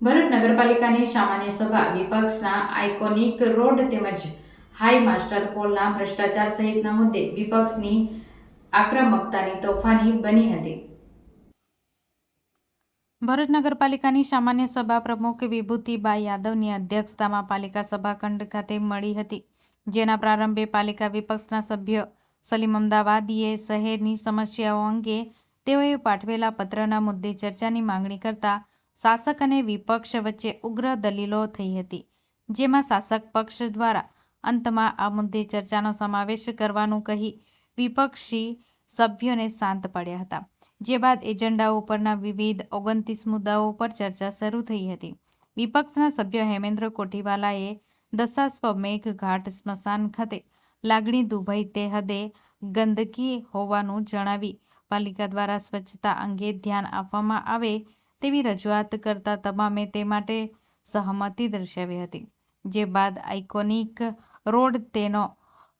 ભરૂચ નગરપાલિકાની સામાન્ય સભા વિપક્ષના આઇકોનિક રોડ તેમજ હાઈ માસ્ટર પોલના ભ્રષ્ટાચાર સહિતના મુદ્દે વિપક્ષની આક્રમકતાની તોફાની બની હતી. ભરૂચ નગરપાલિકાની સામાન્ય સભા પ્રમુખ વિભૂતિબા યાદવની અધ્યક્ષતામાં પાલિકા સભાખંડ ખાતે મળી હતી, જેના પ્રારંભે પાલિકા વિપક્ષના સભ્ય સલીમ અમદાવાદીએ શહેરની સમસ્યાઓ અંગે તેઓએ પાઠવેલા પત્રના મુદ્દે ચર્ચાની માંગણી કરતા શાસક અને વિપક્ષ વચ્ચે ઉગ્ર દલીલો થઈ હતી, જેમાં શાસક પક્ષ દ્વારા અંતમાં આ મુદ્દે ચર્ચાનો સમાવેશ કરવાનું કહી વિપક્ષી સભ્યોને શાંત પાડ્યા હતા, જે બાદ એજન્ડા ઉપરના વિવિધ ઓગણત્રીસ મુદ્દાઓ પર ચર્ચા શરૂ થઈ હતી. વિપક્ષના સભ્ય હેમેન્દ્ર કોઠીવાલાએ દશાશ્વમેઘ ઘાટ સ્મશાન ખાતે લાગણી દુભાઈ તે હદે ગંદકી હોવાનું જણાવી પાલિકા દ્વારા સ્વચ્છતા અંગે ધ્યાન આપવામાં આવે તેવી રજૂઆત કરતા તમામે તે માટે સહમતિ દર્શાવી હતી. જે બાદ આઇકોનિક રોડ તેનો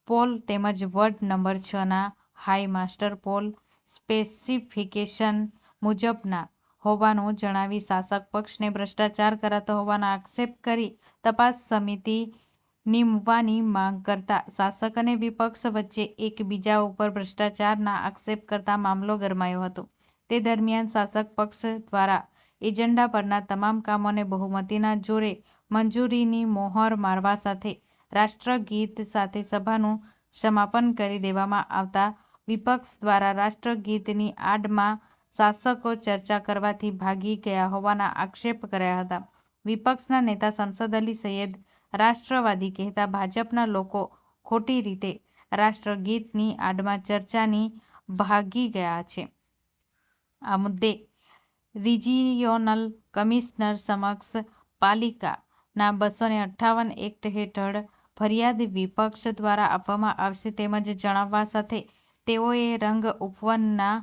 પોલ તેમજ વર્ડ નંબર છના હાઈ માસ્ટર પોલ સ્પેસિફિકેશન મુજબના હોવાનું જણાવી શાસક પક્ષને ભ્રષ્ટાચાર કરાતો હોવાનો આક્ષેપ કરી તપાસ સમિતિ નીમવાની માંગ કરતા શાસક અને વિપક્ષ વચ્ચે એકબીજા ઉપર ભ્રષ્ટાચારના આક્ષેપ કરતા મામલો ગરમાયો હતો. તે દરમિયાન શાસક પક્ષ દ્વારા એજન્ડા પરના તમામ કામોને બહુમતીના જોરે મંજૂરીની મોહર મારવા સાથે રાષ્ટ્રગીત સાથે સભાનું સમાપન કરી દેવામાં આવતા વિપક્ષ દ્વારા રાષ્ટ્રગીતની આડમાં શાસકો ચર્ચા કરવાથી ભાગી ગયા હોવાના આક્ષેપ કર્યા હતા. વિપક્ષના નેતા શમસદ અલી સૈયદ રાષ્ટ્રવાદી કહેતા ભાજપના લોકો ખોટી રીતે રાષ્ટ્રગીતની આડમાં ચર્ચાની ભાગી ગયા છે. આ મુદ્દે રિજિયોનલ કમિશનર સમક્ષ પાલિકાના બસો ને અઠ્ઠાવન એક્ટ હેઠળ ફરિયાદ વિપક્ષ દ્વારા આપવામાં આવશે તેમજ જણાવવા સાથે તેઓએ રંગ ઉપવનના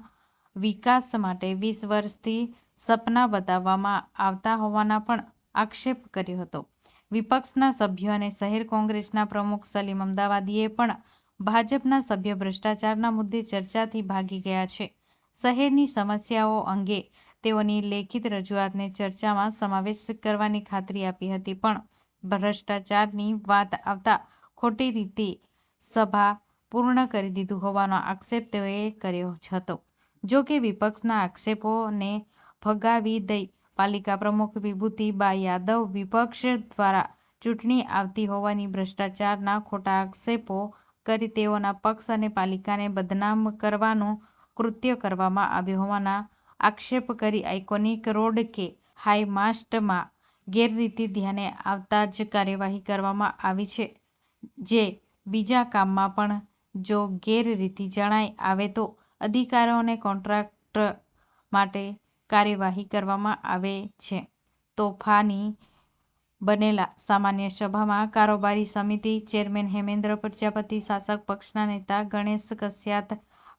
વિકાસ માટે વીસ વર્ષથી સપના બતાવવામાં આવતા હોવાના પણ આક્ષેપ કર્યો હતો. વિપક્ષના સભ્યો અને શહેર કોંગ્રેસના પ્રમુખ સલીમ અમદાવાદીએ પણ ભાજપના સભ્ય ભ્રષ્ટાચારના મુદ્દે ચર્ચાથી ભાગી ગયા છે. શહેરની સમસ્યાઓ અંગે તેઓની લેખિત રજૂઆતને ચર્ચામાં સમાવેશ કરવાની ખાતરી આપી હતી. પણ ભ્રષ્ટાચારની વાત આવતા ખોટી રીતે સભા પૂર્ણ કરી દીધું હોવાનો આક્ષેપ તેઓએ કર્યો હતો. જો કે વિપક્ષના આક્ષેપોને ફગાવી દઈ પાલિકા પ્રમુખ વિભૂતિબા યાદવ વિપક્ષ દ્વારા ચૂંટણી આવતી હોવાની ભ્રષ્ટાચારના ખોટા આક્ષેપો કરી તેઓના પક્ષ અને પાલિકાને બદનામ કરવાનું કૃત્ય કરવામાં આવ્યું હોવાના આક્ષેપ કરી આઇકોનિક રોડ કે હાઈમાસ્ટમાં ગેરરીતિ ધ્યાને આવતા જ કાર્યવાહી કરવામાં આવી છે. જે બીજા કામમાં પણ જો ગેરરીતિ જણાય આવે તો અધિકારીઓને કોન્ટ્રાક્ટ માટે કાર્યવાહી કરવામાં આવે છે. તોફાની બનેલા સામાન્ય સભામાં કારોબારી સમિતિ ચેરમેન હેમેન્દ્ર પ્રજાપતિ, શાસક પક્ષના નેતા Ganesh કસ્યાત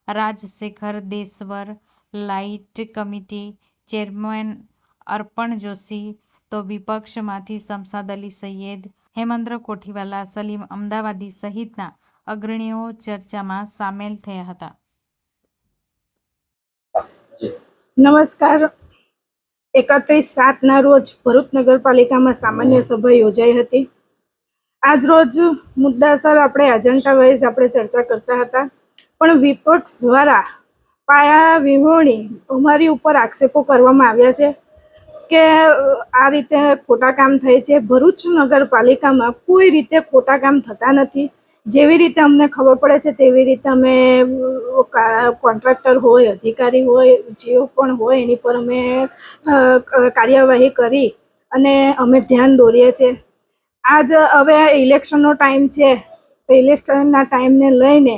Rajshekhar દેશવર light committee chairman Arpan Joshi, તો વિપક્ષમાંથી શમસાદ અલી સૈયદ હેમેન્દ્ર કોઠીવાલા, સલીમ અમદાવાદી સહિતના અગ્રણીઓ ચર્ચામાં સામેલ થયા હતા. નમસ્કાર. એકત્રીસ સાતના રોજ ભરૂચ નગરપાલિકામાં સામાન્ય સભા યોજાઈ હતી. આજ રોજ મુદ્દાસર આપણે એજન્ડા વાઇઝ આપણે ચર્ચા કરતા હતા. પણ વિપક્ષ દ્વારા પાયા વિહોણી અમારી ઉપર આક્ષેપો કરવામાં આવ્યા છે કે આ રીતે ખોટા કામ થાય છે. ભરૂચ નગરપાલિકામાં કોઈ રીતે ખોટા કામ થતા નથી. જેવી રીતે અમને ખબર પડે છે, તેવી રીતે અમે કોન્ટ્રાક્ટર હોય, અધિકારી હોય જે પણ હોય, એની પર અમે કાર્યવાહી કરી અને અમે ધ્યાન દોરીએ છીએ. આજ હવે ઇલેક્શનનો ટાઈમ છે. તો ઇલેક્શનના ટાઈમને લઈને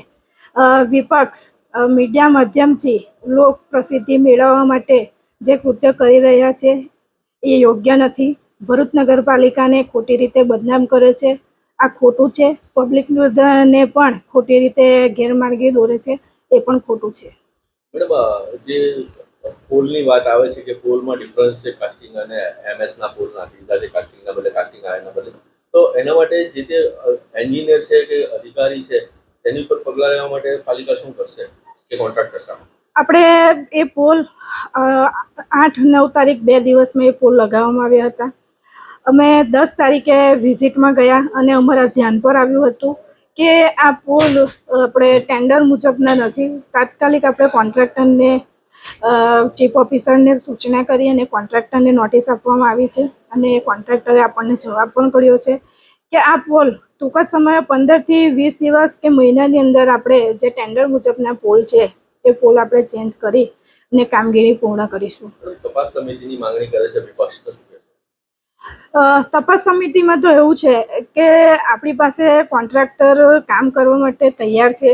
વિપક્ષ મીડિયા માધ્યમથી લોક પ્રસિદ્ધિ મેળવવા માટે જે કૃત્ય કરી રહ્યા છે એ યોગ્ય નથી. ભરૂચ નગરપાલિકાને ખોટી રીતે બદનામ કરે છે. આ ખોટું છે. પબ્લિક ને પણ ખોટી રીતે ગેરમાર્ગે દોરે છે. એ પણ ખોટું છે. જે પોલની વાત આવે છે કે પોલમાં ડિફરન્સ છે કાસ્ટિંગ અને એમએસ ના પોલ નાખી દીધા છે કાસ્ટિંગના બદલે કાસ્ટિંગ આયના બદલે, તો એના માટે જે તે એન્જિનિયર છે કે અધિકારી છે તેની ઉપર પગલાં લેવા માટે પાલિકા શું કરશે? કે કોન્ટ્રાક્ટર સામે આપણે એ પોલ આઠ નવ તારીખ બે દિવસમાં એ પોલ લગાવવામાં આવ્યા હતા. અમે દસ તારીખે વિઝિટમાં ગયા અને અમારા ધ્યાન પર આવ્યું હતું કે આ પોલ આપણે ટેન્ડર મુજબના નથી. તાત્કાલિક આપણે કોન્ટ્રાક્ટરને ચીફ ઓફિસરને સૂચના કરી અને કોન્ટ્રાક્ટરને નોટિસ આપવામાં આવી છે અને કોન્ટ્રાક્ટરે આપણને જવાબ પણ કર્યો છે કે આ પોલ ટૂંક જ સમયે પંદરથી વીસ દિવસ કે મહિનાની અંદર આપણે જે ટેન્ડર મુજબના પોલ છે એ પોલ આપણે ચેન્જ કરી અને કામગીરી પૂર્ણ કરીશું. તપાસ સમિતિની માંગણી કરે છે વિપક્ષ તપાસ સમિતિમાં તો એવું છે કે આપણી પાસે કોન્ટ્રાક્ટર કામ કરવા માટે તૈયાર છે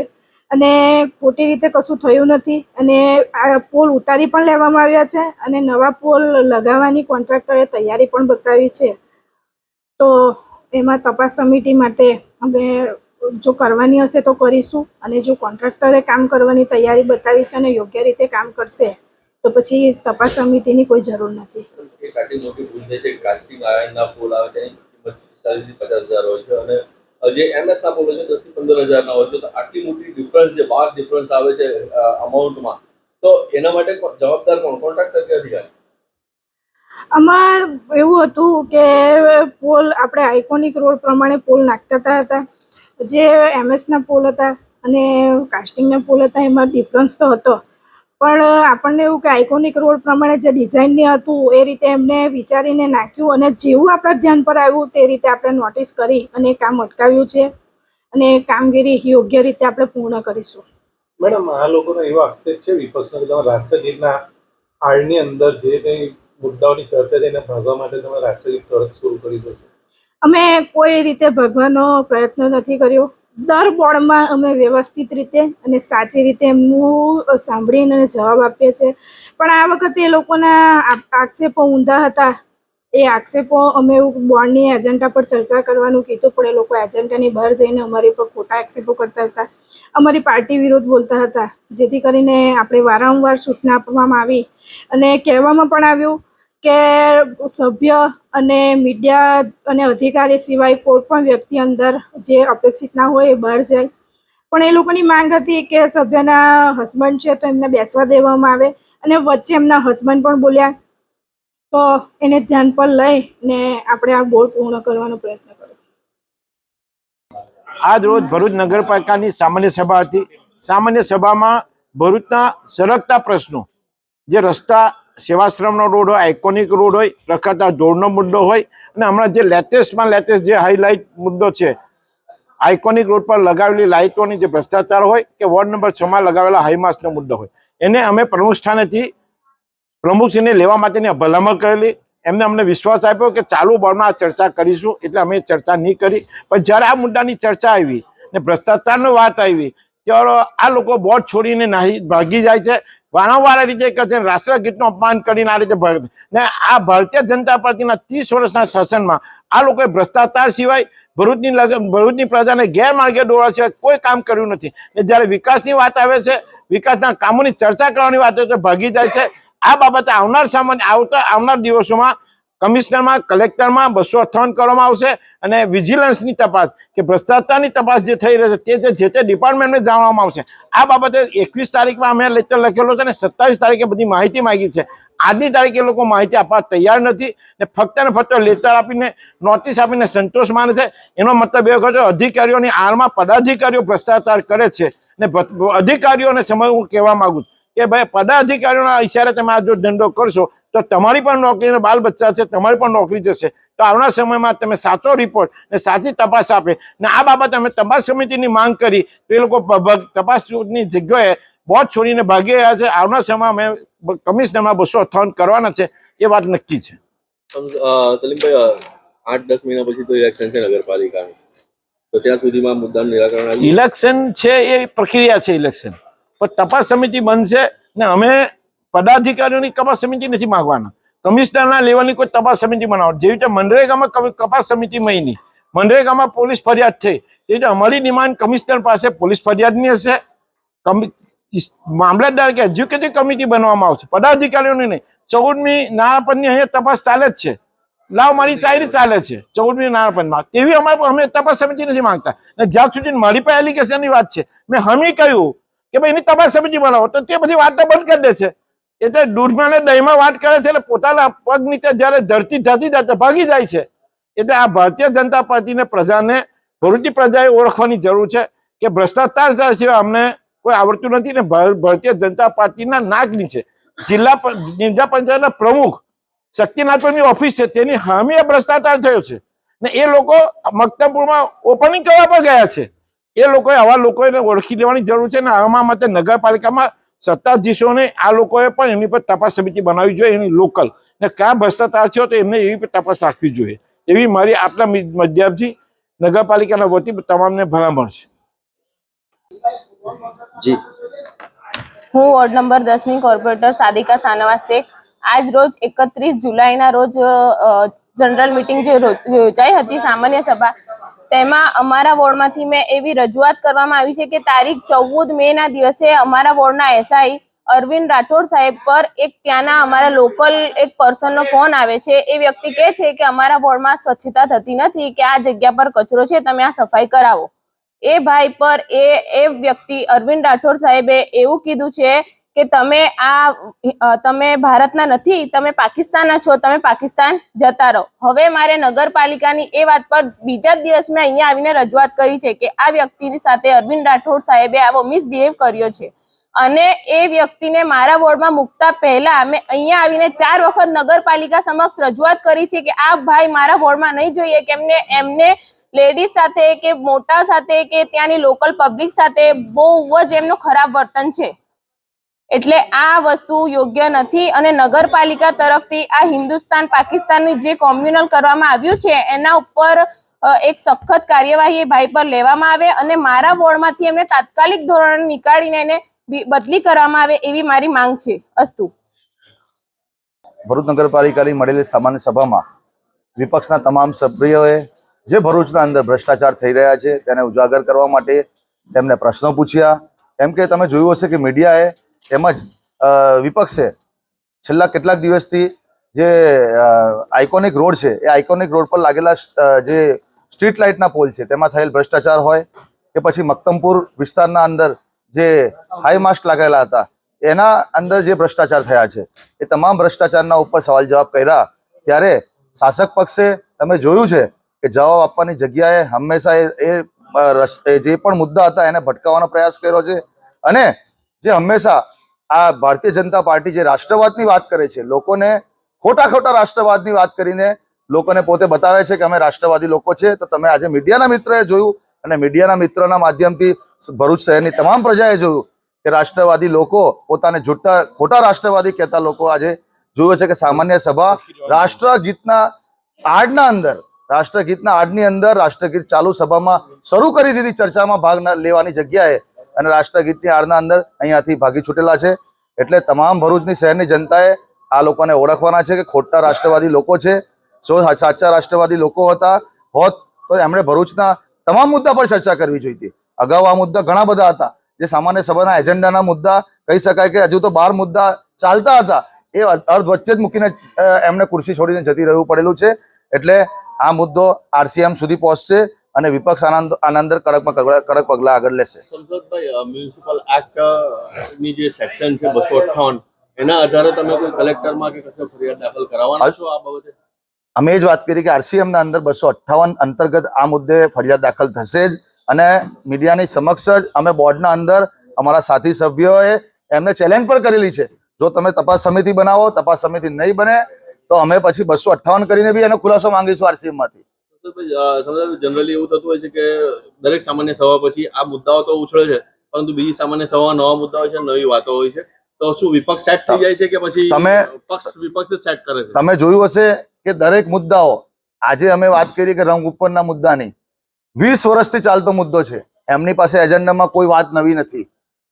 અને ખોટી રીતે કશું થયું નથી અને આ પોલ ઉતારી પણ લેવામાં આવ્યા છે અને નવા પોલ લગાવવાની કોન્ટ્રાક્ટરે તૈયારી પણ બતાવી છે. તો એમાં તપાસ સમિતિ માટે અમે જો કરવાની હશે તો કરીશું અને જો કોન્ટ્રાક્ટરે કામ કરવાની તૈયારી બતાવી છે અને યોગ્ય રીતે કામ કરશે, તો પછી તપાસ સમિતિની કોઈ જરૂર નથી. જે એમએસ ના પોલ છે દસ પંદર હજાર હોય છે, તો આટલી મોટી ડિફરન્સ જે વાસ્ટ ડિફરન્સ આવે છે અમાઉન્ટમાં તો એના માટે જવાબદાર કોણ? કોન્ટ્રાક્ટર કે અધિકારી? આમાં એવું હતું કે પોલ, આપણે આઇકોનિક રોડ પ્રમાણે પોલ નાખતા હતા. જે એમએસના પોલ હતા અને કાસ્ટિંગના પોલ હતા, એમાં ડિફરન્સ તો હતો. પણ આપણને એવું કે આઇકોનિક રોડ પ્રમાણે જે ડિઝાઇનની હતું, એ રીતે એમને વિચારીને નાખ્યું અને જેવું આપણા ધ્યાન પર આવ્યું, તે રીતે આપણે નોટિસ કરી અને કામ અટકાવ્યું છે અને કામગીરી યોગ્ય રીતે આપણે પૂર્ણ કરીશું. મેડમ, આ લોકોનો એવો આક્ષેપ છે વિપક્ષનો રાષ્ટ્રગીતના આડની અંદર જે કંઈ મુદ્દાઓની ચર્ચા થઈને ભાગવા માટે તમે રાષ્ટ્રગીત તરત શરૂ કરી દો અમે કોઈ રીતે ભગવાનો પ્રયત્ન નથી કર્યો. દર બોર્ડમાં અમે વ્યવસ્થિત રીતે અને સાચી રીતે એમનું સાંભળીને જવાબ આપીએ છીએ. પણ આ વખતે એ લોકોના આક્ષેપો ઊંધા હતા. એ આક્ષેપો અમે બોર્ડની એજન્ડા પર ચર્ચા કરવાનું કીધું, પણ એ લોકો એજન્ડાની બહાર જઈને અમારી પર ખોટા આક્ષેપો કરતા હતા. અમારી પાર્ટી વિરોધ બોલતા હતા, જેથી કરીને આપણે વારંવાર સૂચના આપવામાં આવી અને કહેવામાં પણ આવ્યું કે સભ્ય અને મીડિયા અને અધિકારી સિવાય કોઈ પણ વ્યક્તિ અંદર જે અપેક્ષિત ના હોય એ બહાર જાય. પણ એ લોકોની માંગ હતી કે સભ્યના હસબન્ડ છે તો એમને બેસવા દેવામાં આવે અને વચ્ચે એમના હસબન્ડ પણ બોલ્યા તો એને ધ્યાન પર લઈને આપણે આ ગોળ પૂર્ણ કરવાનો પ્રયત્ન કર્યો આજ રોજ ભરૂચ નગરપાલિકાની સામાન્ય સભા હતી. સામાન્ય સભામાં ભરૂચના સરકતા પ્રશ્નો, જે રસ્તા, સેવાશ્રમનો રોડ હોય આઇકોનિક રોડ હોય રખડતા ધોળનો મુદ્દો હોય, અને હમણાં જે લેટેસ્ટમાં લેટેસ્ટ જે હાઈલાઇટ મુદ્દો છે આઇકોનિક રોડ પર લગાવેલી લાઇટોની જે ભ્રષ્ટાચાર હોય, કે વોર્ડ નંબર છમાં લગાવેલા હાઈમાસનો મુદ્દો હોય, એને અમે પ્રમુખ સ્થાનેથી પ્રમુખશ્રીને લેવા માટેની ભલામણ કરેલી. એમને અમને વિશ્વાસ આપ્યો કે ચાલુ બોર્ડમાં આ ચર્ચા કરીશું એટલે અમે ચર્ચા નહીં કરી. પણ જ્યારે આ મુદ્દાની ચર્ચા આવી ને ભ્રષ્ટાચારની વાત આવી, ત્યારે આ લોકો બોટ છોડીને નાહી, ભાગી જાય છે. વારંવાર રીતે કહે છે, રાષ્ટ્રગીતનું અપમાન કરીને આ રીતે ને આ ભારતીય જનતા પાર્ટીના ત્રીસ વર્ષના શાસનમાં આ લોકોએ ભ્રષ્ટાચાર સિવાય ભરૂચની લગન ભરૂચની પ્રજાને ગેરમાર્ગે દોરવા સિવાય કોઈ કામ કર્યું નથી. ને જ્યારે વિકાસની વાત આવે છે, વિકાસના કામોની ચર્ચા કરવાની વાત હોય તો ભાગી જાય છે. આ બાબતે આવનાર સામાન્ય આવતા આવનાર દિવસોમાં કમિશનરમાં, કલેક્ટરમાં બસો અઠાવન કરવામાં આવશે અને વિજિલન્સની તપાસ કે ભ્રષ્ટાચારની તપાસ જે થઈ રહી છે તે જે તે ડિપાર્ટમેન્ટને જાણવામાં આવશે. આ બાબતે એકવીસ તારીખમાં અમે લેટર લખેલો છે અને સત્તાવીસ તારીખે બધી માહિતી માગી છે. આજની તારીખે લોકો માહિતી આપવા તૈયાર નથી ને ફક્ત ને ફક્ત લેટર આપીને, નોટિસ આપીને સંતોષ માને છે. એનો મતલબ એવો કે અધિકારીઓની આળમાં પદાધિકારીઓ ભ્રષ્ટાચાર કરે છે. ને અધિકારીઓને સમય હું કહેવા માગું છું. કે ભાઈ પદાધિકારીઓના ઇશારે તમે આ જો ધંધો કરશો તો તમારી પણ નોકરીને બાલ બચ્ચા છે તમારી પણ નોકરી જશે. તો આવનાર સમયમાં તમે સાચો રિપોર્ટ ને સાચી તપાસ આપે ને આ બાબતે અમે તપાસ સમિતિની માંગ કરી તો એ લોકો તપાસની જગ્યાએ બોટ છોડીને ભાગી રહ્યા છે. આવનાર સમયમાં અમે કમિશનરમાં બસો અઠ્ઠાવન કરવાના છે એ વાત નક્કી છે. સલીમભાઈ આઠ દસ મહિના પછી તો ઇલેક્શન છે નગરપાલિકાનું. તો ત્યાં સુધીમાં મુદ્દાનું નિરાકરણ ઇલેક્શન છે એ પ્રક્રિયા છે ઇલેક્શન પણ તપાસ સમિતિ બનશે ને અમે પદાધિકારીઓની તપાસ સમિતિ નથી માગવાના. કમિશનરના લેવલની કોઈ તપાસ સમિતિ બનાવો. જેવી રીતે મનરેગામાં તપાસ સમિતિ નહીં મનરેગામાં પોલીસ ફરિયાદ થઈ. તે રીતે અમારી ડિમાન્ડ કમિશનર પાસે પોલીસ ફરિયાદની હશે. મામલતદાર કે એજ્યુકેટિવ કમિટી બનાવવામાં આવશે. પદાધિકારીઓની નહીં. ચૌદમી નાણાપંચની અહીંયા તપાસ ચાલે જ છે. લાવ મારી ચાયરી ચાલે છે. ચૌદમી નાણાપંચમાં. તેવી અમારે અમે તપાસ સમિતિ નથી માંગતા. જ્યાં સુધી મારી પાસે એલિગેશનની વાત છે, મેં હમી કહ્યું કે ભાઈ એની તમારે સમજી બનાવો તો તે પછી વાત બંધ કરી દે છે. એટલે દૂધમાં ને દહીંમાં વાત કરે છે એટલે પોતાના પગ નીચે જયારે ધરતી ધરતી જાય તો ભાગી જાય છે. એટલે આ ભારતીય જનતા પાર્ટીને પ્રજાને ભરૂચની પ્રજાએ ઓળખવાની જરૂર છે કે ભ્રષ્ટાચાર સિવાય અમને કોઈ આવડતું નથી ને ભાર- ભારતીય જનતા પાર્ટીના નાક નીચે જિલ્લા જિલ્લા પંચાયતના પ્રમુખ શક્તિનાથપુરની ઓફિસ છે, તેની હામીએ ભ્રષ્ટાચાર થયો છે. ને એ લોકો મક્તમપુરમાં ઓપનિંગ કરવા પણ ગયા છે. એ લોકોએ આવા લોકોને ઓળખી લેવાની જરૂર છે ને આમાં માટે નગરપાલિકામાં સત્તાધીશોને આ લોકોએ પણ એમની પર તપાસ સમિતિ બનાવવી જોઈએ એની લોકલ. ને ક્યાં ભ્રષ્ટાચાર થયો તો એમને એવી તપાસ રાખવી જોઈએ. એવી મારી આપના માધ્યમથી નગરપાલિકાના વતી તમામને ભલામણ છે. જી. હું વોર્ડ નંબર દસની કોર્પોરેટર સાદિકા સાનવા શેખ આજ રોજ એકત્રીસ જુલાઈના રોજ જનરલ મિટિંગ જે યોજાઈ હતી સામાન્ય સભા તેમાં અમારા વોર્ડમાંથી મેં એવી રજૂઆત કરવામાં આવી છે કે તારીખ ચૌદ મે ના દિવસે અમારા વોર્ડના એસઆઈ અરવિંદ રાઠોડ સાહેબ પર એક ત્યાંના અમારા લોકલ એક પર્સનનો ફોન આવે છે. એ વ્યક્તિ કહે છે કે અમારા વોર્ડમાં સ્વચ્છતા થતી નથી, કે આ જગ્યા પર કચરો છે, તમે આ સફાઈ કરાવો. એ ભાઈ પર એ એ વ્યક્તિ અરવિંદ રાઠોડ સાહેબે એવું કીધું છે કે તમે આ તમે ભારતના નથી, તમે પાકિસ્તાનના છો, તમે પાકિસ્તાન જતા રહો. હવે મારે નગરપાલિકાની એ વાત પર બીજા જ દિવસ મેં અહીંયા આવીને રજૂઆત કરી છે કે આ વ્યક્તિની સાથે અરવિંદ રાઠોડ સાહેબે આવો મિસબિહેવ કર્યો છે. અને એ વ્યક્તિને મારા વોર્ડમાં મૂકતા પહેલા મેં અહીંયા આવીને ચાર વખત નગરપાલિકા સમક્ષ રજૂઆત કરી છે કે આ ભાઈ મારા વોર્ડમાં નહીં જોઈએ કે એમને એમને લેડીઝ સાથે કે મોટા સાથે કે ત્યાંની લોકલ પબ્લિક સાથે બહુ જ એમનું ખરાબ વર્તન છે. એટલે આ વસ્તુ યોગ્ય નથી અને નગરપાલિકા તરફથી આ હિન્દુસ્તાન પાકિસ્તાનની જે કોમ્યુનલ કરવામાં આવ્યું છે, એના ઉપર એક સખત કાર્યવાહી ભાઈ પર લેવામાં આવે અને મારા વોર્ડમાંથી એમને તાત્કાલિક ધોરણે નીકાળીને એને બદલી કરવામાં આવે એવી મારી માંગ છે, અસ્તુ. ભરૂચ નગરપાલિકાની મળેલી સામાન્ય સભામાં વિપક્ષના તમામ સભ્યોએ જે ભરૂચના અંદર ભ્રષ્ટાચાર થઈ રહ્યા છે, તેને ઉજાગર કરવા માટે તેમને પ્રશ્નો પૂછ્યા. કેમ કે તમે જોયું હશે કે મીડિયાએ તેમજ વિપક્ષે છેલ્લા કેટલાક દિવસથી જે આઇકોનિક રોડ છે, એ આઇકોનિક રોડ પર લાગેલા જે સ્ટ્રીટ લાઇટના પોલ છે, તેમાં થયેલ ભ્રષ્ટાચાર હોય કે પછી મક્તમપુર વિસ્તારના અંદર જે હાઈ માસ્ક લાગેલા હતા, એના અંદર જે ભ્રષ્ટાચાર થયા છે, એ તમામ ભ્રષ્ટાચારના ઉપર સવાલ જવાબ કર્યા. ત્યારે શાસક પક્ષે તમે જોયું છે કે જવાબ આપવાની જગ્યાએ હંમેશા એ જે પણ મુદ્દા હતા એને ભટકાવવાનો પ્રયાસ કર્યો છે. અને જે હંમેશા આ ભારતીય જનતા પાર્ટી જે રાષ્ટ્રવાદની વાત કરે છે, લોકોને ખોટા ખોટા રાષ્ટ્રવાદની વાત કરીને લોકોને પોતે બતાવે છે કે અમે રાષ્ટ્રવાદી લોકો છે, તો તમે આજે મીડિયાના મિત્રએ જોયું અને મીડિયાના મિત્રના માધ્યમથી ભરૂચ શહેરની તમામ પ્રજાએ જોયું કે રાષ્ટ્રવાદી લોકો પોતાને જૂઠા, ખોટા રાષ્ટ્રવાદી કહેતા લોકો આજે જોયું છે કે સામાન્ય સભા રાષ્ટ્રગીતના આડના અંદર, રાષ્ટ્રગીતના આડની અંદર રાષ્ટ્રગીત ચાલુ સભામાં શરૂ કરી દીધી, ચર્ચામાં ભાગ લેવાની જગ્યાએ અને રાષ્ટ્રગીતની આડના અંદર અહીંયાથી ભાગી છૂટેલા છે. એટલે તમામ ભરૂચની શહેરની જનતાએ આ લોકોને ઓળખવાના છે કે ખોટા રાષ્ટ્રવાદી લોકો છે. સો, સાચા રાષ્ટ્રવાદી લોકો હતા, હોત, તો એમણે ભરૂચના તમામ મુદ્દા પર ચર્ચા કરવી જોઈતી. અગાઉ આ મુદ્દા ઘણા બધા હતા. જે સામાન્ય સભાના એજન્ડાના મુદ્દા, કહી શકાય કે હજુ તો બાર મુદ્દા ચાલતા હતા. એ અર્ધ વચ્ચે જ મૂકીને એમને ખુરશી છોડીને જતી રહેવું પડેલું છે. એટલે આ મુદ્દો આરસીએમ સુધી પહોંચશે. અને વિપક્ષ આનંદ આનંદર કડક કડક પગલા આગળ લેશે. સંસદભાઈ મ્યુનિસિપલ એક્ટની જે સેક્શન છે બસો અઠ્ઠાવન એના આધારે તમે કોઈ કલેક્ટરમાં કે કશે ફરિયાદ દાખલ કરાવવાના છો આ બાબતે? અમે જ વાત કરી કે આરસીએમ ના અંદર બસો અઠ્ઠાવન અંતર્ગત આ મુદ્દે ફરિયાદ દાખલ થશે જ અને મીડિયાની સમક્ષ જ અમે બોર્ડના અંદર અમારા સાથી સભ્યોએ એમને ચેલેન્જ પણ કરેલી છે. જો તમે તપાસ સમિતિ બનાવો તપાસ સમિતિ નહીં બને તો અમે પછી બસો અઠ્ઠાવન કરીને બી એનો ખુલાસો માંગીશું આરસીએમમાંથી. જનરલી એવું થતું હોય છે કે દરેક સામાન્ય સભા પછી આ મુદ્દાઓ તો ઉછળે છે પરંતુ બીજી સામાન્ય સભા નવા મુદ્દાઓ હોય છે નવી વાતો હોય છે. તો શું વિપક્ષ સેટ થઈ જાય છે કે પછી તમે- પક્ષ વિપક્ષ સેટ કરે છે? તમે જોયું હશે કે દરેક મુદ્દાઓ આજે અમે વાત કરી કે રંગ ઉપરના મુદ્દાની વીસ વર્ષથી ચાલતો મુદ્દો છે. એમની પાસે એજન્ડામાં કોઈ વાત નવી નથી.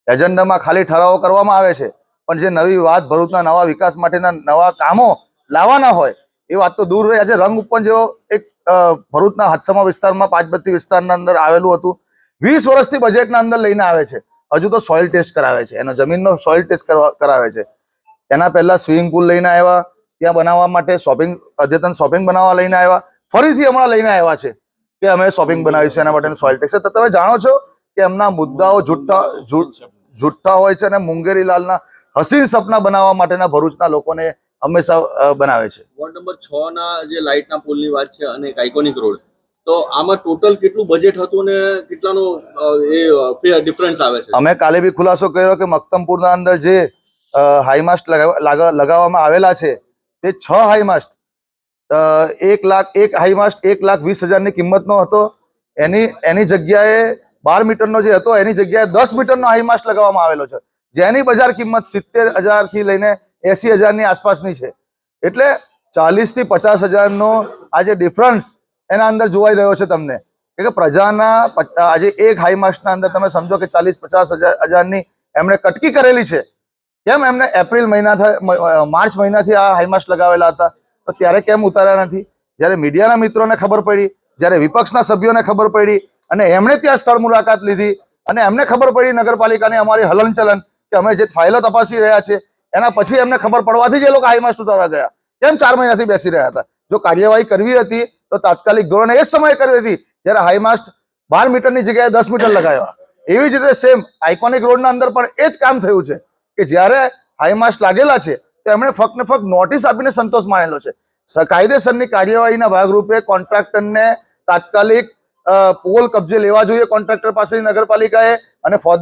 એજન્ડામાં ખાલી ઠરાવો કરવામાં આવે છે. પણ જે નવી વાત ભરૂચના નવા વિકાસ માટેના નવા કામો લાવવાના હોય એ વાત તો દૂર રહી. આજે રંગ ઉપર જેવો એક ભરૂચના હાદસામાં વિસ્તારમાં, પાંચબત્તી વિસ્તારના અંદર આવેલું હતું. વીસ વર્ષથી બજેટના અંદર લઈને આવે છે. હજુ તો સોઇલ ટેસ્ટ કરાવે છે. એનો જમીનનો સોઇલ ટેસ્ટ કરાવે છે. એના પહેલા સ્વિમિંગ પુલ લઈને આવ્યા. ત્યાં બનાવવા માટે શોપિંગ, અદ્યતન શોપિંગ બનાવવા લઈને આવ્યા. ફરીથી હમણાં લઈને આવ્યા છે કે અમે શોપિંગ બનાવીશું એના માટેનું સોઇલ ટેક્સ. તો તમે જાણો છો કે એમના મુદ્દાઓ જૂઠા જૂઠ જુઠ્ઠા હોય છે અને મુંગેરીલાલના હસીન સપના બનાવવા માટેના ભરૂચના લોકોને હંમેશા બનાવે છે. વોર્ડ નંબર છ ના જે લાઇટના પોલની વાત છે અને એક આઇકોનિક રોડ તો આમાં ટોટલ કેટલું બજેટ હતું ને કેટલાનો એ ડિફરન્સ આવે છે? અમે કાલે બી ખુલાસો કર્યો કે મક્તમપુરના અંદર જે હાઈમાસ્ટ લગાવવામાં આવેલા છે તે છ હાઈમાસ્ટ એક લાખ એક હાઈમાસ્ટ એક લાખ વીસ હજારની કિંમતનો હતો. એની એની જગ્યાએ બાર મીટરનો જે હતો એની જગ્યાએ દસ મીટરનો હાઈમાસ્ટ લગાવવામાં આવેલો છે. જેની બજાર કિંમત સિત્તેર હજારથી લઈને એસી હજારની આસપાસની છે. એટલે ચાલીસથી પચાસ હજારનો આ જે ડિફરન્સ એના અંદર જોવાઈ રહ્યો છે તમને. કે પ્રજાના આજે એક હાઈમાસ્ટના અંદર તમે સમજો કે ચાલીસ, પચાસ હજાર હજારની એમણે કટકી કરેલી છે. કેમ? એમને એપ્રિલ મહિના માર્ચ મહિનાથી આ હાઈમાસ્ટ લગાવેલા હતા. તો ત્યારે કેમ ઉતાર્યા નથી? જ્યારે મીડિયાના મિત્રોને ખબર પડી, જ્યારે વિપક્ષના સભ્યોને ખબર પડી, અને એમણે ત્યાં સ્થળ મુલાકાત લીધી, અને એમને ખબર પડી નગરપાલિકાની અમારી હલનચલન, કે અમે જે ફાઇલો તપાસી રહ્યા છે એના પછી એમને ખબર પડવાથી જ એ લોકો હાઈમાસ્ટ ઉતારવા ગયા. કેમ ચાર મહિનાથી બેસી રહ્યા હતા? જો કાર્યવાહી કરવી હતી, તો તાત્કાલિક ધોરણે એ જ સમયે કરવી હતી, જ્યારે હાઈમાસ્ટ બાર મીટરની જગ્યાએ દસ મીટર લગાવ્યા. એવી જ રીતે સેમ આઇકોનિક રોડના અંદર પણ એ જ કામ થયું છે કે જ્યારે હાઈમાસ્ટ લાગેલા છે, તો એમણે ફક્ત ને ફક્ત નોટિસ આપીને સંતોષ માનેલો છે. કાયદેસરની કાર્યવાહીના ભાગરૂપે કોન્ટ્રાક્ટરને તાત્કાલિક પોલ કબજે લેવા જોઈએ કોન્ટ્રાક્ટર પાસેથી નગરપાલિકાએ અને